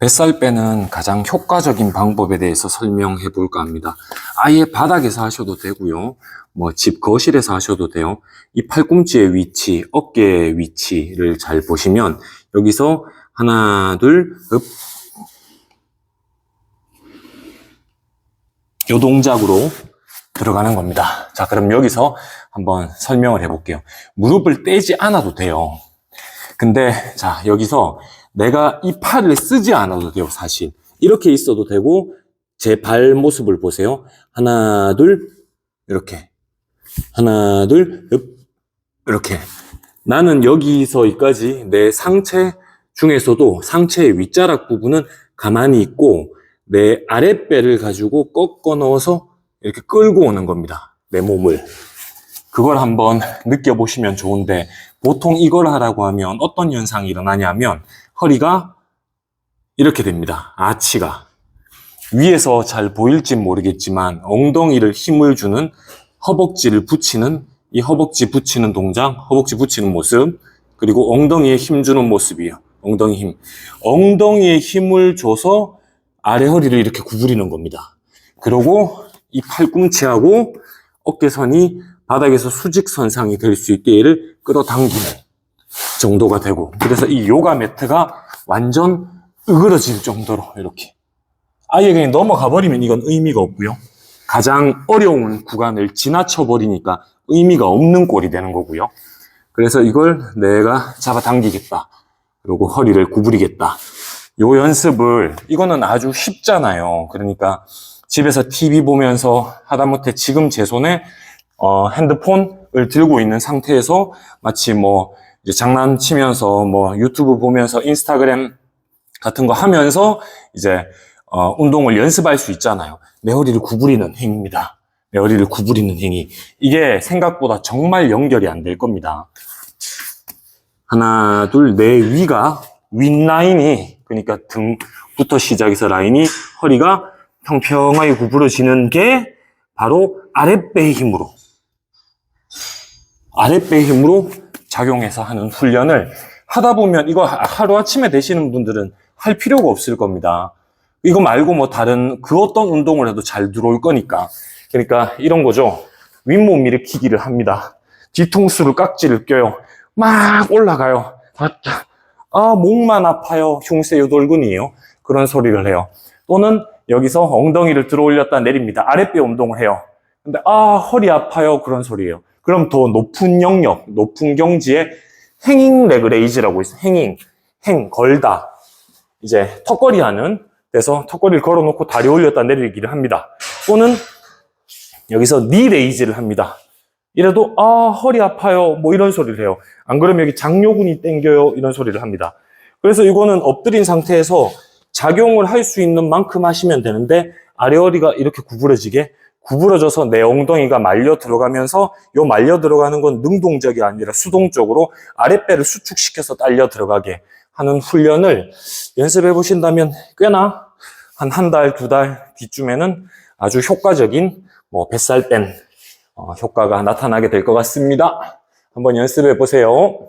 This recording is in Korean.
뱃살 빼는 가장 효과적인 방법에 대해서 설명해 볼까 합니다. 아예 바닥에서 하셔도 되고요. 뭐 집 거실에서 하셔도 돼요. 이 팔꿈치의 위치, 어깨의 위치를 잘 보시면 여기서 하나, 둘, 흡. 요 동작으로 들어가는 겁니다. 자, 그럼 여기서 한번 설명을 해 볼게요. 무릎을 떼지 않아도 돼요. 근데, 자, 여기서 내가 이 팔을 쓰지 않아도 돼요, 사실. 이렇게 있어도 되고, 제 발 모습을 보세요. 하나, 둘, 이렇게. 하나, 둘, 흡, 이렇게. 나는 여기서 여기까지 내 상체 중에서도 상체의 윗자락 부분은 가만히 있고, 내 아랫배를 가지고 꺾어 넣어서 이렇게 끌고 오는 겁니다. 내 몸을. 그걸 한번 느껴보시면 좋은데, 보통 이걸 하라고 하면 어떤 현상이 일어나냐면, 허리가 이렇게 됩니다. 아치가. 위에서 잘 보일진 모르겠지만, 엉덩이를 힘을 주는 허벅지를 붙이는, 이 허벅지 붙이는 동작, 허벅지 붙이는 모습, 그리고 엉덩이에 힘 주는 모습이에요. 엉덩이 힘. 엉덩이에 힘을 줘서 아래 허리를 이렇게 구부리는 겁니다. 그리고 이 팔꿈치하고 어깨선이 바닥에서 수직선상이 될 수 있게 얘를 끌어당기는 정도가 되고 그래서 이 요가 매트가 완전 으그러질 정도로 이렇게 아예 그냥 넘어가 버리면 이건 의미가 없고요. 가장 어려운 구간을 지나쳐 버리니까 의미가 없는 꼴이 되는 거고요. 그래서 이걸 내가 잡아당기겠다. 그리고 허리를 구부리겠다. 요 연습을 이거는 아주 쉽잖아요. 그러니까 집에서 TV 보면서 하다못해 지금 제 손에 어, 핸드폰을 들고 있는 상태에서 마치 뭐 장난치면서 뭐 유튜브 보면서 인스타그램 같은 거 하면서 이제 어, 운동을 연습할 수 있잖아요. 내 허리를 구부리는 행위입니다. 내 허리를 구부리는 행위. 이게 생각보다 정말 연결이 안 될 겁니다. 하나, 둘, 내 위가 윗라인이 그러니까 등부터 시작해서 라인이 허리가 평평하게 구부러지는 게 바로 아랫배의 힘으로 아랫배의 힘으로 작용해서 하는 훈련을 하다 보면 이거 하루아침에 되시는 분들은 할 필요가 없을 겁니다. 이거 말고 뭐 다른 그 어떤 운동을 해도 잘 들어올 거니까. 그러니까 이런 거죠. 윗몸 일으키기를 합니다. 뒤통수를 깍지를 껴요. 막 올라가요. 맞다. 아, 목만 아파요. 흉쇄 요돌근이에요. 그런 소리를 해요. 또는 여기서 엉덩이를 들어 올렸다 내립니다. 아랫배 운동을 해요. 근데 아, 허리 아파요. 그런 소리예요. 그럼 더 높은 영역, 높은 경지에 행잉 레그레이즈라고 있어요. 행잉, 행, 걸다. 이제 턱걸이 하는 데서 턱걸이를 걸어놓고 다리 올렸다 내리기를 합니다. 또는 여기서 니 레이즈를 합니다. 이래도 아 허리 아파요 뭐 이런 소리를 해요. 안 그러면 여기 장요근이 땡겨요 이런 소리를 합니다. 그래서 이거는 엎드린 상태에서 작용을 할 수 있는 만큼 하시면 되는데 아래 허리가 이렇게 구부러지게 구부러져서 내 엉덩이가 말려 들어가면서 요 말려 들어가는 건 능동적이 아니라 수동적으로 아랫배를 수축시켜서 딸려 들어가게 하는 훈련을 연습해 보신다면 꽤나 한 한 달, 두 달 뒤쯤에는 아주 효과적인 뭐 뱃살 뺀 어, 효과가 나타나게 될 것 같습니다. 한번 연습해 보세요.